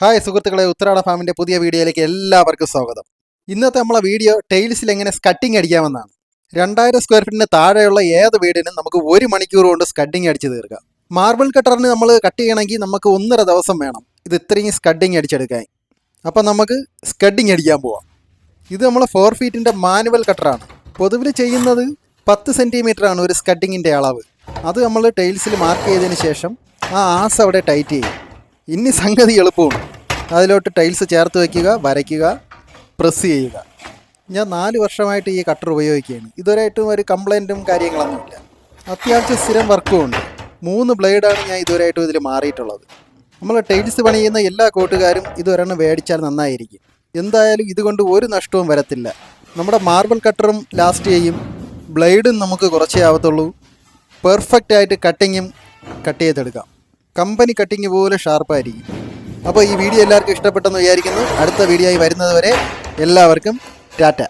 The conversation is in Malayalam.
ഹായ് സുഹൃത്തുക്കളെ ഉത്തരാട ഫാമിന്റെ പുതിയ വീഡിയോയിലേക്ക് എല്ലാവർക്കും സ്വാഗതം. ഇന്നത്തെ നമ്മളെ വീഡിയോ ടൈൽസിൽ എങ്ങനെ സ്കട്ടിങ് അടിക്കാമെന്നാണ്. രണ്ടായിരം സ്ക്വയർ ഫീറ്റിന് താഴെയുള്ള ഏത് വീടിനും നമുക്ക് ഒരു മണിക്കൂർ കൊണ്ട് സ്കഡിങ് അടിച്ച് തീർക്കാം. മാർബിൾ കട്ടറിന് നമ്മൾ കട്ട് ചെയ്യണമെങ്കിൽ നമുക്ക് ഒന്നര ദിവസം വേണം ഇത് ഇത്രയും സ്കഡിങ് അടിച്ചെടുക്കാൻ. അപ്പം നമുക്ക് സ്കഡിങ് അടിക്കാൻ പോവാം. ഇത് നമ്മൾ ഫോർ ഫീറ്റിന്റെ മാനുവൽ കട്ടറാണ് പൊതുവിൽ ചെയ്യുന്നത് പത്ത് സെന്റിമീറ്ററാണ് ഒരു സ്കഡിങ്ങിന്റെ അളവ്. അത് നമ്മൾ ടൈൽസിൽ മാർക്ക് ചെയ്തതിന് ശേഷം ആ ആസ് അവിടെ ടൈറ്റ് ചെയ്യും. ഇനി സംഗതി എളുപ്പമാണ്. അതിലോട്ട് ടൈൽസ് ചേർത്ത് വയ്ക്കുക വരയ്ക്കുക പ്രസ് ചെയ്യുക. ഞാൻ നാല് വർഷമായിട്ട് ഈ കട്ടർ ഉപയോഗിക്കുകയാണ്. ഇതുവരെയായിട്ടും ഒരു കംപ്ലൈന്റും കാര്യങ്ങളൊന്നുമില്ല അത്യാവശ്യം സ്ഥിരം വർക്കും ഉണ്ട്. മൂന്ന് ബ്ലേഡാണ് ഞാൻ ഇതുവരെയായിട്ടും ഇതിൽ മാറിയിട്ടുള്ളത്. നമ്മൾ ടൈൽസ് പണിയുന്ന എല്ലാ കൂട്ടുകാരും ഇതൊരെണ്ണം മേടിച്ചാൽ നന്നായിരിക്കും. എന്തായാലും ഇതുകൊണ്ട് ഒരു നഷ്ടവും വരത്തില്ല. നമ്മുടെ മാർബിൾ കട്ടറും ലാസ്റ്റ് ചെയ്യും. ബ്ലേഡും നമുക്ക് കുറച്ചേ ആവത്തുള്ളൂ. പെർഫെക്റ്റ് ആയിട്ട് കട്ടിങ്ങും കട്ട് ചെയ്തെടുക്കാം. കമ്പനി കട്ടിങ് പോലെ ഷാർപ്പായിരിക്കും അപ്പോൾ ഈ വീഡിയോ എല്ലാവർക്കും ഇഷ്ടപ്പെട്ടെന്ന് വിചാരിക്കുന്നു. അടുത്ത വീഡിയോ ആയി വരുന്നത് വരെ എല്ലാവർക്കും ടാറ്റ.